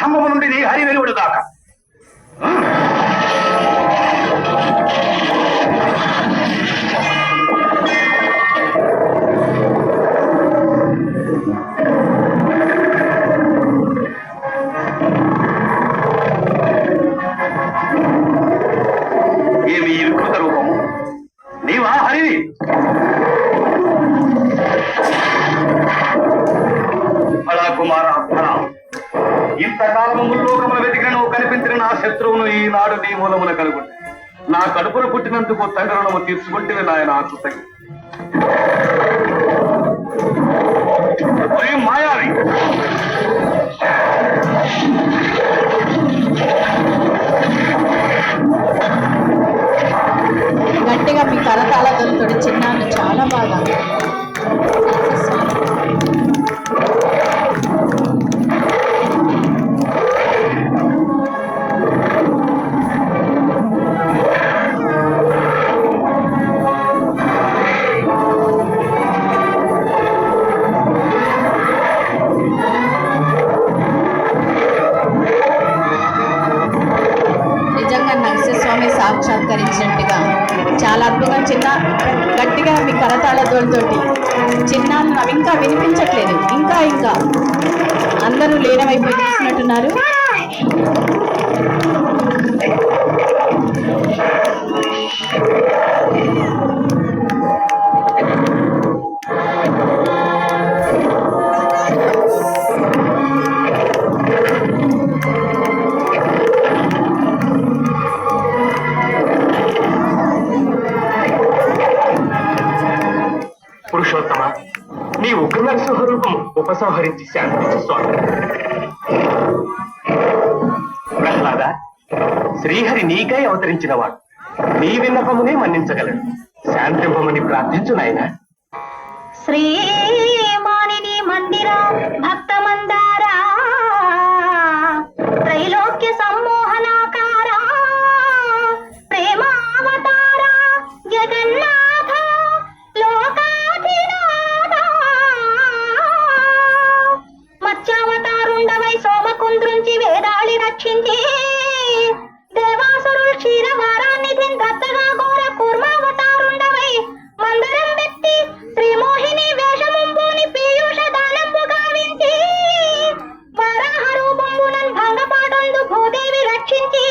స్తంభము నుండి నీ హరి వెలువడు దాకా ఏమి ఈ వికృత రూపము? నీవా హరివి? ఇంతకాలము ముల్లోకముల వెతికిన నువ్వు కనిపించిన నా శత్రువును ఈనాడు నీ మూలమున కలుగుంది నా కడుపున పుట్టినందుకు తండ్రి రుణము తీర్చుకుంటే నాయన కృతజ్ఞ మాయావి! సత్కరించినట్టుగా చాలా అద్భుతం చిన్న గట్టిగా మీ కరతాళతోటి చిన్న ఇంకా వినిపించట్లేదు. ఇంకా ఇంకా. అందరూ లీనమైపోయి చూసినట్టున్నారు పురుషోత్తమ నీ ఉగ్ర నరసింహ ఉపసంహరించి శాంతించు స్వామి. ప్రహ్లాద శ్రీహరి నీకై అవతరించినవాడు నీ విన్నపమునే మన్నించగలడు. శాంతింపమని ప్రార్థించు నాయన. శ్రీ రక్షించే దేవాసురులు క్షీరవారాన్ని ద్రత్తగా ఘోర కూర్మావతారుండవై మందరం వెత్తి శ్రీమోహిని వేషముంపుని పీయూష దానంపు గావించి వారాహ రూపంబునన్ భంగపాటందు భూదేవి రక్షించి